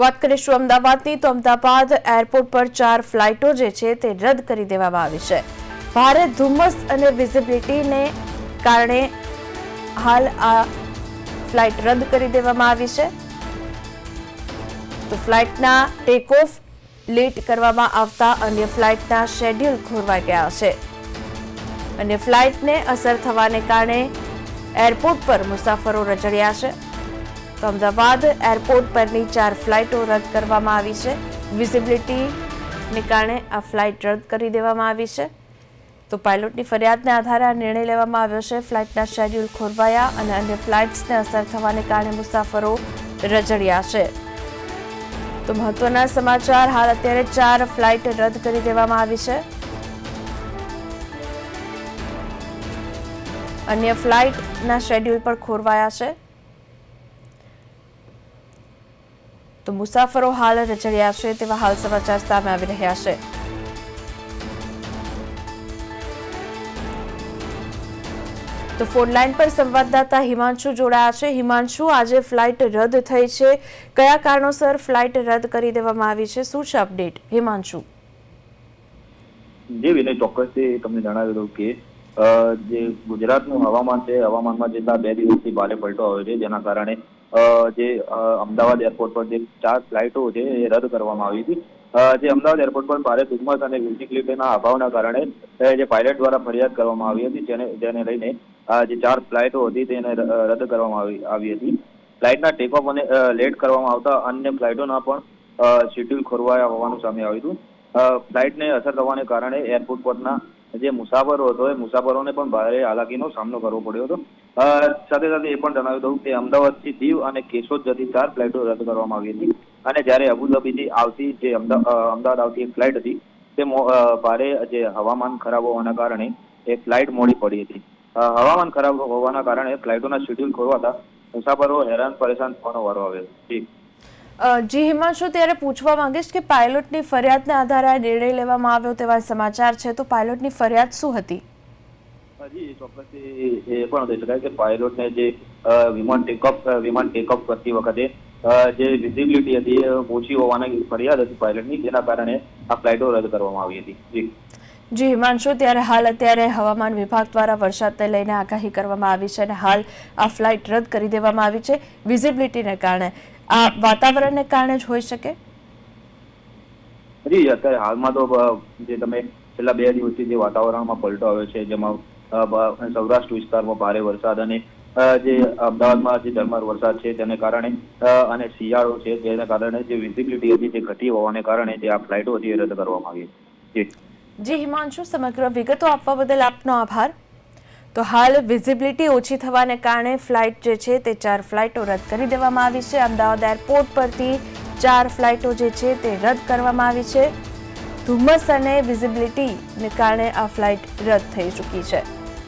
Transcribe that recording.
વાત કરીશું અમદાવાદની, તો અમદાવાદ એરપોર્ટ પર ચાર ફ્લાઇટો જે છે તે રદ કરી દેવામાં આવી છે. ભારે ધુમ્મસ અને વિઝિબિલિટીને કારણે હાલ આ ફ્લાઇટ રદ કરી દેવામાં આવી છે. તો ફ્લાઇટના ટેક ઓફ લેટ કરવામાં આવતા અન્ય ફ્લાઇટના શેડ્યુલ ખોરવાઈ ગયા છે. અને ફ્લાઇટને અસર થવાને કારણે એરપોર્ટ પર મુસાફરો રજડ્યા છે. તો અમદાવાદ એરપોર્ટ પરની ચાર ફ્લાઇટો રદ કરવામાં આવી છે. વિઝિબિલિટીને કારણે આ ફ્લાઇટ રદ કરી દેવામાં આવી છે. તો પાયલોટની ફરિયાદને આધારે આ નિર્ણય લેવામાં આવ્યો છે. ફ્લાઇટના શેડ્યુલ ખોરવાયા અને અન્ય ફ્લાઇટ્સને અસર થવાને કારણે મુસાફરો રજડ્યા છે. તો મહત્વના સમાચાર, હાલ અત્યારે ચાર ફ્લાઇટ રદ કરી દેવામાં આવી છે. અન્ય ફ્લાઇટના શેડ્યુલ પણ ખોરવાયા છે. તો મુસાફરો હાલ રજડ્યા છે તેવા હાલ સમાચાર સામે આવી રહ્યા છે. તો ફોન પર સંવાદદાતા હિમાંશુ જોડાયા છે. હિમાંશુ, આજે ફ્લાઇટ રદ થઈ છે. કયા કારણોસર ફ્લાઇટ રદ કરી દેવામાં આવી છે? શું છે અપડેટ? હિમાંશુ. જે, વિનય, ચોક્કસથી તમને જણાવી દઉં કે જે ગુજરાતનું હવામાન છે, હવામાનમાં જેટલા બે દિવસથી ભારે પલટો આવ્યો છે. જેના કારણે જે અમદાવાદ એરપોર્ટ પર જે ચાર ફ્લાઇટો છે એ રદ કરવામાં આવી હતી. જે અમદાવાદ એરપોર્ટ પર ભારે ધુમ્મસ અને વિઝિબિલિટીના અભાવના કારણે જે પાયલટ દ્વારા ફરિયાદ કરવામાં આવી હતી, જેને જેને લઈને જે ચાર ફ્લાઇટો હતી તેને રદ કરવામાં આવી આવી હતી. ફ્લાઇટના ટેક ઓફ અને લેટ કરવામાં આવતા અન્ય ફ્લાઇટોના પણ શેડ્યુલ ખોરવાયા હોવાનું સામે આવ્યું હતું. ફ્લાઇટને અસર થવાને કારણે એરપોર્ટ પરના જે મુસાફરો હતો, એ મુસાફરોને પણ ભારે હાલાકીનો સામનો કરવો પડ્યો હતો. સાથે સાથે એ પણ જણાવ્યું હતું કે અમદાવાદથી દીવ અને કેશોદ જતી ચાર ફ્લાઇટો રદ કરવામાં આવી હતી. અને જ્યારે અબુધાબીથી આવતી જે અમદાવાદ આવતી એક ફ્લાઇટ હતી, તે ભારે જે હવામાન ખરાબ હોવાના કારણે એ ફ્લાઇટ મોડી પડી હતી. હવામાન ખરાબ હોવાના કારણે ફ્લાઇટોના શેડ્યુલ ખોરવાતા મુસાફરો હેરાન, પરેશાન થવાનો વારો આવ્યો. જી. જી હિમાંશુ ત્યારે પૂછવા માંગીશ કે પાયલોટની ફરિયાદને આધારે આ નિર્ણય લેવામાં આવ્યો તેવા સમાચાર છે તો પાયલોટની ફરિયાદ શું હતી? ચોક્કસથી એ પણ કહી શકાય કે પાયલોટને જે વિમાન ટેકઅપ વિમાન ટેકઅપ કરતી વખતે જે વિઝિબિલિટી હતી ઓછી હોવાની ફરિયાદ હતી પાયલટની જેના કારણે આ ફ્લાઇટો રદ કરવામાં આવી હતી. જી. જી હિમાંશુ ત્યારે હાલ અત્યારે હવામાન વિભાગ દ્વારા વરસાદને લઈને આગાહી કરવામાં આવી છે અને હાલ આ ફ્લાઇટ રદ કરી દેવામાં આવી છે વિઝિબિલિટીને કારણે. આ વાતાવરણને કારણે જ હોઈ શકે? જી અત્યારે હાલમાં તો જે તમે છેલ્લા બે દિવસથી જે વાતાવરણમાં પલટો આવ્યો છે જેમાં સૌરાષ્ટ્ર વિસ્તારમાં ભારે વરસાદ અને જે અમદાવાદમાં જે ધરમર વરસાદ છે તેને કારણે અને શિયાળો છે તેના કારણે જે વિઝિબિલિટી હતી તે ઘટી હોવાને કારણે જે આ ફ્લાઇટો હતી રદ કરવામાં આવી. છે જી હિમાંશુ સમગ્ર વિગતો આપવા બદલ આપનો આભાર. તો હાલ વિઝિબિલિટી ઓછી થવાને કારણે ફ્લાઇટ જે છે તે ચાર ફ્લાઇટો રદ કરી દેવામાં આવી છે. અમદાવાદ એરપોર્ટ પરથી ચાર ફ્લાઇટો જે છે તે રદ કરવામાં આવી છે. ધુમ્મસ અને વિઝિબિલિટીને કારણે આ ફ્લાઇટ રદ થઈ ચૂકી છે.